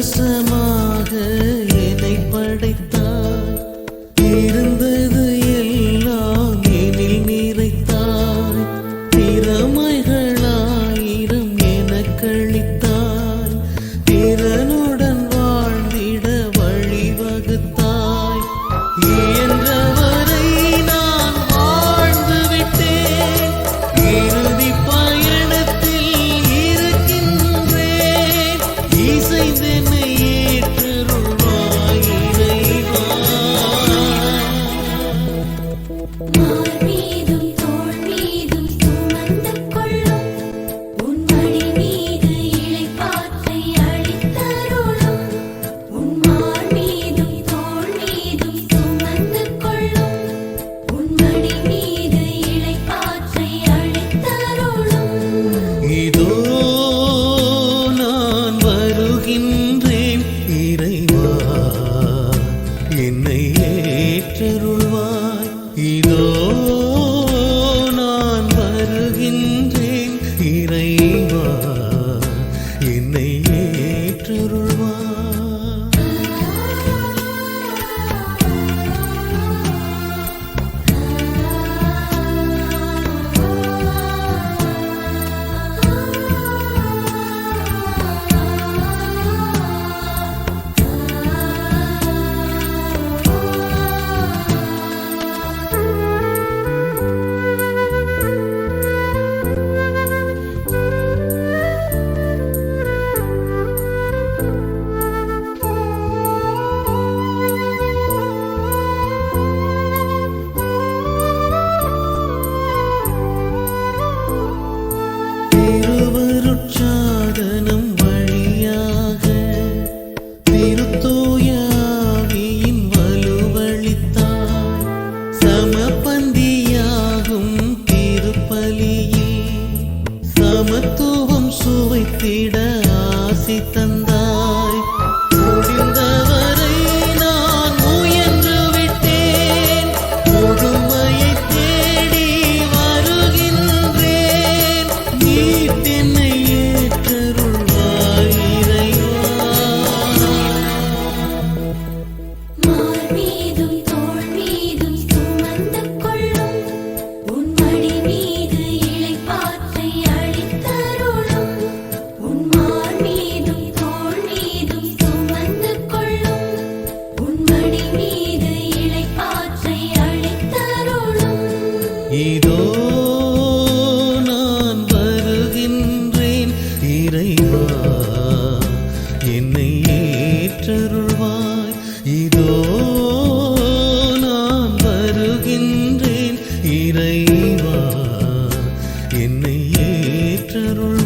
இலவசமாக என்னை படைத்தார். இருந்தது எல்லாம் எனில் நிறைத்தார். திறமை என்னை ஏற்றருள்வாய். இதோ நான் வருகின்றேன் இறைவா. என்னை ஏற்றருள் இதோ நான் வருகின்றேன் இறைவா என்னை ஏற்றருள்வாய். இதோ நான் வருகின்றேன் இறைவா என்னை ஏற்றருள்